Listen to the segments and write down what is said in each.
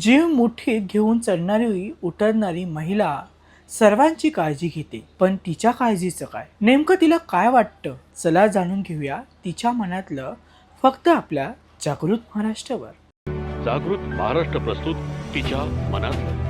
जीव मुठीत घेऊन चढणारी उतरणारी महिला सर्वांची काळजी घेते. पण तिच्या काळजीचं काय? नेमकं तिला काय वाटतं? चला जाणून घेऊया तिच्या मनातलं फक्त आपल्या जागृत महाराष्ट्रावर. जागृत महाराष्ट्र प्रस्तुत तिच्या मनात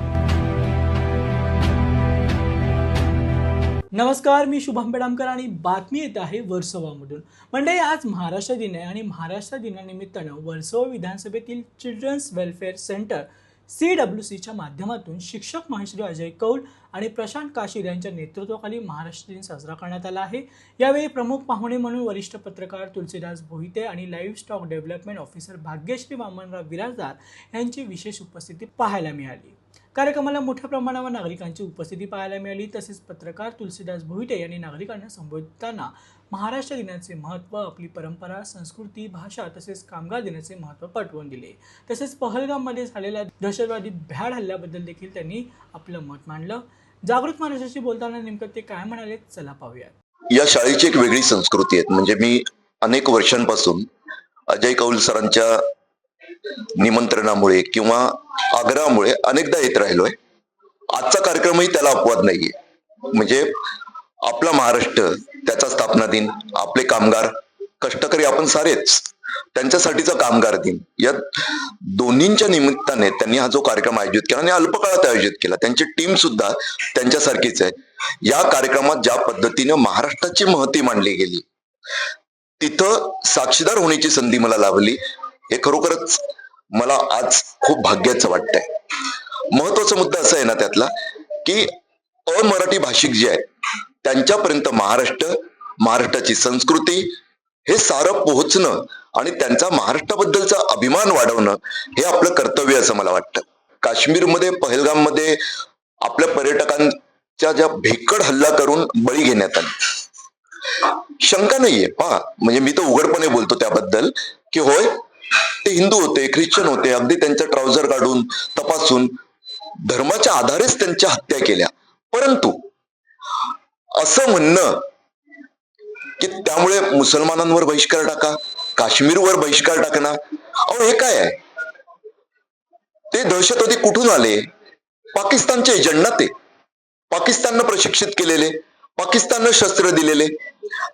नमस्कार मी शुभम पेडामकर आणि बातमी येत आहे वर्सोवामधून. म्हणजे आज महाराष्ट्र दिन आहे आणि महाराष्ट्र दिनानिमित्तानं वर्सोवा विधानसभेतील children's welfare centre C W सीच्या माध्यमातून शिक्षक महेश्री अजय कौल आणि प्रशांत काशीर यांच्या नेतृत्वाखाली महाराष्ट्र दिन साजरा करण्यात आला आहे. यावेळी प्रमुख पाहुणे म्हणून वरिष्ठ पत्रकार तुलसीदास भोईते आणि livestock development officer Bhagyashree Vamanrao Virajdar यांची विशेष उपस्थिती पाहायला मिळाली. कार्यक्रमाला मोठ्या प्रमाणावर नागरिकांची उपस्थिती पाहायला मिळाली. तसेच पत्रकार तुलसीदास भोईटे यांनी नागरिकांना संबोधताना महाराष्ट्र दिनाचे महत्त्व आपली परंपरा संस्कृती भाषा तसेच कामगार दिनाचे महत्त्व पटवून दिले. तसेच पहलगाममध्ये झालेल्या दहशतवादी भ्याड हल्ल्याबद्दल देखील त्यांनी आपलं मत मांडलं. जागृत महाराष्ट्राशी बोलताना नेमकं ते काय म्हणाले चला पाहूयात. या शाळेची एक वेगळी संस्कृती आहे. म्हणजे मी अनेक वर्षांपासून अजय कौल सरांच्या निमंत्रणामुळे किंवा आग्रहामुळे अनेकदा येत राहिलोय. आजचा कार्यक्रमही त्याला अपवाद नाहीये. म्हणजे आपला महाराष्ट्र त्याचा स्थापना दिन आपले कामगार कष्टकरी आपण सारेच त्यांच्यासाठीचा कामगार दिन या दोन्हींच्या निमित्ताने त्यांनी हा जो कार्यक्रम आयोजित केला आणि अल्पकाळात आयोजित केला त्यांची टीम सुद्धा त्यांच्यासारखीच आहे. या कार्यक्रमात ज्या पद्धतीने महाराष्ट्राची महती मांडली गेली तिथं साक्षीदार होण्याची संधी मला लाभली. हे खरोखरच मला आज खूप भाग्याचं वाटतंय. महत्त्वाचा मुद्दा असा आहे ना त्यातला की अमराठी भाषिक जे आहे त्यांच्यापर्यंत महाराष्ट्र महाराष्ट्राची संस्कृती हे सारं पोहोचणं आणि त्यांचा महाराष्ट्राबद्दलचा अभिमान वाढवणं हे आपलं कर्तव्य असं मला वाटतं. काश्मीरमध्ये पहलगाममध्ये आपल्या पर्यटकांच्या ज्या भेकड हल्ला करून बळी घेण्यात आली. शंका नाहीये. पहा म्हणजे मी तर उघडपणे बोलतो त्याबद्दल की होय ते हिंदू होते ख्रिश्चन होते अगदी त्यांच्या ट्राउझर काढून तपासून धर्माच्या आधारेच त्यांच्या हत्या केल्या. परंतु असं म्हणणं की त्यामुळे मुसलमानांवर बहिष्कार टाका काश्मीरवर बहिष्कार टाकणं अहो हे काय आहे? ते दहशतवादी कुठून आले? पाकिस्तानचे एजंट ते. पाकिस्ताननं प्रशिक्षित केलेले पाकिस्ताननं शस्त्र दिलेले.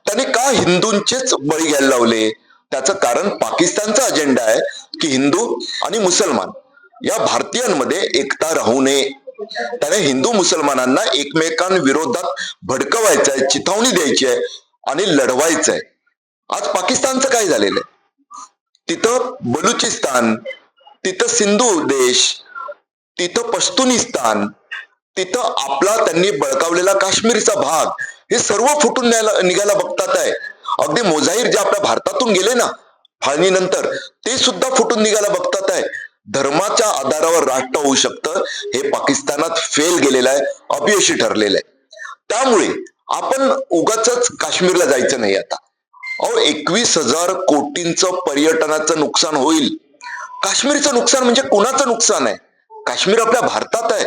त्याने का हिंदूंचेच बळी घ्यायला लावले? त्याचं कारण पाकिस्तानचा अजेंडा आहे की हिंदू आणि मुसलमान या भारतीयांमध्ये एकता राहू नये. त्याने हिंदू मुसलमानांना एकमेकांविरोधात भडकवायचं आहे चिथावणी द्यायची आहे आणि लढवायचं आहे आज पाकिस्तानचं काय झालेलं आहे? तिथं बलुचिस्तान तिथं सिंधू देश तिथं पश्तुनिस्तान तिथं आपला त्यांनी बळकावलेला काश्मीरचा भाग हे सर्व फुटून न्यायला निघायला बघतात आहे अगदी मोजाहीर जे आपल्या भारतातून गेले ना फाळणीनंतर ते सुद्धा फुटून निघायला बघतात आहे. धर्माच्या आधारावर राष्ट्र होऊ शकतं हे पाकिस्तानात फेल गेलेलं आहे अपयशी ठरलेलं आहे. त्यामुळे आपण उगाच काश्मीरला जायचं नाही आता. अहो एकवीस हजार कोटींचं पर्यटनाचं नुकसान होईल. काश्मीरचं नुकसान म्हणजे कुणाचं नुकसान आहे? काश्मीर आपल्या भारतात आहे.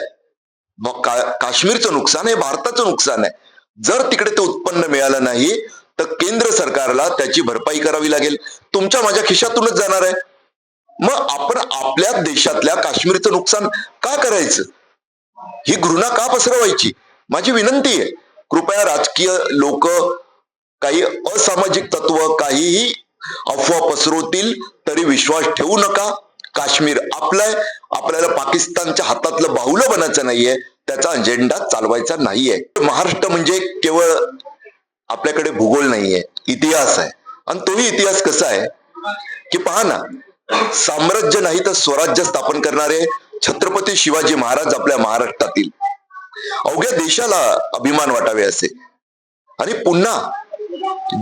मग का- काश्मीरचं नुकसान हे भारताचं नुकसान आहे. जर तिकडे ते उत्पन्न मिळालं नाही तर केंद्र सरकारला त्याची भरपाई करावी लागेल. तुमच्या माझ्या खिशातूनच जाणार आहे. मग आपण आपल्या देशातल्या काश्मीरचं नुकसान का करायचं? ही घृणा का पसरवायची? माझी विनंती आहे. कृपया राजकीय लोक काही असामाजिक तत्व काहीही अफवा पसरवतील तरी विश्वास ठेवू नका. काश्मीर आपलाय. आपल्याला पाकिस्तानच्या हातातलं बाहुलं बनायचं नाहीये. त्याचा अजेंडा चालवायचा नाहीये. महाराष्ट्र म्हणजे केवळ आपल्याकडे भूगोल नाहीये इतिहास आहे. आणि तोही इतिहास कसा आहे? की पहा ना साम्राज्य नाही तर स्वराज्य स्थापन करणारे छत्रपती शिवाजी महाराज आपल्या महाराष्ट्रातील. अवघ्या देशाला अभिमान वाटावे असे. आणि पुन्हा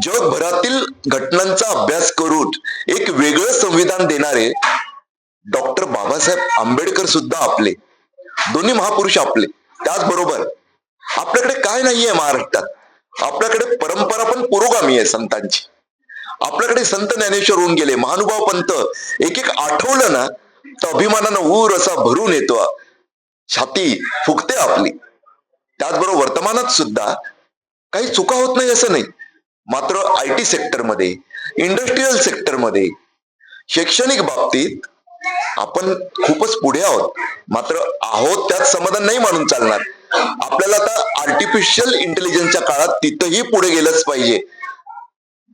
जगभरातील घटनांचा अभ्यास करून एक वेगळं संविधान देणारे डॉक्टर बाबासाहेब आंबेडकर सुद्धा आपले. दोन्ही महापुरुष आपले. त्याचबरोबर आपल्याकडे काय नाहीये महाराष्ट्रात? आपल्याकडे परंपरा पण पुरोगामी आहे संतांची. आपल्याकडे संत ज्ञानेश्वर होऊन गेले महानुभाव पंत एक एक आठवलं ना तर अभिमानानं ऊर असा भरून येतो. छाती फुगते आपली. त्याचबरोबर वर्तमानात सुद्धा काही चुका होत नाही असं नाही. मात्र आय टी सेक्टरमध्ये इंडस्ट्रीयल सेक्टरमध्ये शैक्षणिक बाबतीत आपण खूपच पुढे आहोत. मात्र आहोत त्यात समाधान नाही मानून चालणार. आपल्याला आता आर्टिफिशियल इंटेलिजन्सच्या काळात तिथंही पुढे गेलंच पाहिजे.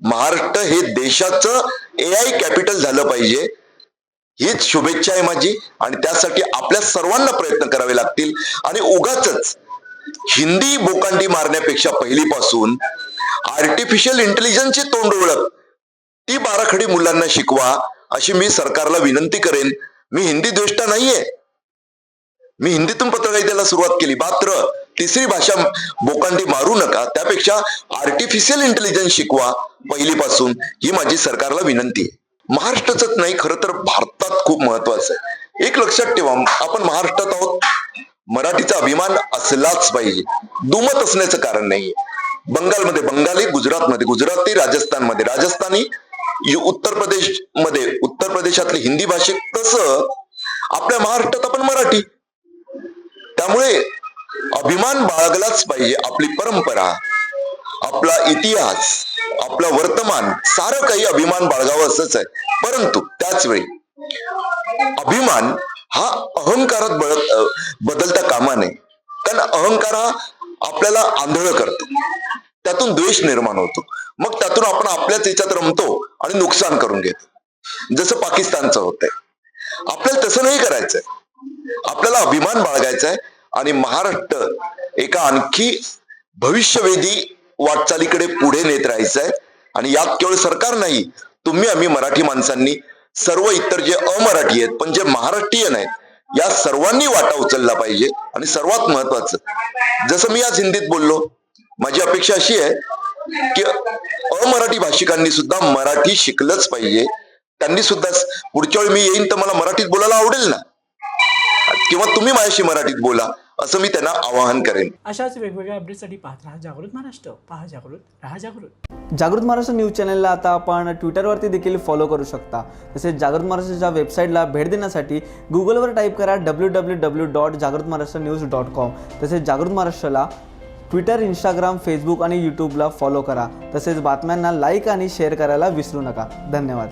महाराष्ट्र हे देशाचं ए आय कॅपिटल झालं पाहिजे. हीच शुभेच्छा आहे माझी. आणि त्यासाठी आपल्या सर्वांना प्रयत्न करावे लागतील. आणि उगाच हिंदी बोकांडी मारण्यापेक्षा पहिलीपासून आर्टिफिशियल इंटेलिजन्सची तोंड ओळख ती बाराखडी मुलांना शिकवा अशी मी सरकारला विनंती करेन. मी हिंदी द्वेष्टा नाहीये. मी हिंदीतून पत्रकारितेला सुरुवात केली. मात्र तिसरी भाषा बोकांडी मारू नका. त्यापेक्षा आर्टिफिशियल इंटेलिजन्स शिकवा पहिलीपासून. ही माझी सरकारला विनंती आहे. महाराष्ट्राचंच नाही खरं तर भारतात खूप महत्वाचं आहे. एक लक्षात ठेवा आपण महाराष्ट्रात आहोत. मराठीचा अभिमान असलाच पाहिजे. दुमत असण्याचं कारण नाहीये. बंगालमध्ये बंगाली गुजरातमध्ये गुजराती राजस्थानमध्ये राजस्थानी उत्तर प्रदेशमध्ये उत्तर प्रदेशातली हिंदी भाषिक तसं आपल्या महाराष्ट्रात आपण मराठी. त्यामुळे अभिमान बाळगलाच पाहिजे आपली परंपरा आपला इतिहास आपला वर्तमान सारं काही अभिमान बाळगावं असंच आहे. परंतु त्याच वेळी अभिमान हा अहंकारात बळत बदलता कामा नये कारण अहंकार हा आपल्याला आंधळ करतो. त्यातून द्वेष निर्माण होतो. मग त्यातून आपण आपल्याच याच्यात रमतो आणि नुकसान करून घेतो. जसं पाकिस्तानचं होतंय. आपल्याला तसं नाही करायचंय. आपल्याला अभिमान बाळगायचा आहे आणि महाराष्ट्र एका आणखी भविष्यवेधी वाटचालीकडे पुढे नेत राहायचं आहे आणि यात केवळ सरकार नाही तुम्ही आम्ही मराठी माणसांनी सर्व इतर जे अमराठी आहेत पण जे महाराष्ट्रीयन आहेत या सर्वांनी वाटा उचलला पाहिजे. आणि सर्वात महत्वाचं जसं मी आज हिंदीत बोललो माझी अपेक्षा अशी आहे की अमराठी भाषिकांनी सुद्धा मराठी शिकलंच पाहिजे. त्यांनी सुद्धा पुढच्या वेळी मी येईन तर मला मराठीत बोलायला आवडेल ना? किंवा तुम्ही माझ्याशी मराठीत बोला असं मी त्यांना आवाहन करेन. अशाच वेगवेगळ्या अपडेटसाठी पाहत राहा जागृत महाराष्ट्र पहा जागृत राहा जागृत. जागृत महाराष्ट्र न्यूज चॅनलला आता आपण ट्विटरवरती देखील फॉलो करू शकता. तसेच जागृत महाराष्ट्राच्या वेबसाईटला भेट देण्यासाठी गुगलवर टाईप करा डब्ल्यू डब्ल्यू डब्ल्यू डॉट जागृत महाराष्ट्र न्यूज डॉट कॉम तसेच जागृत महाराष्ट्राला ट्विटर इंस्टाग्राम फेसबुक आणि यूट्यूबला फॉलो करा. तसेच बातम्यांना लाईक आणि शेअर करायला विसरू नका. धन्यवाद.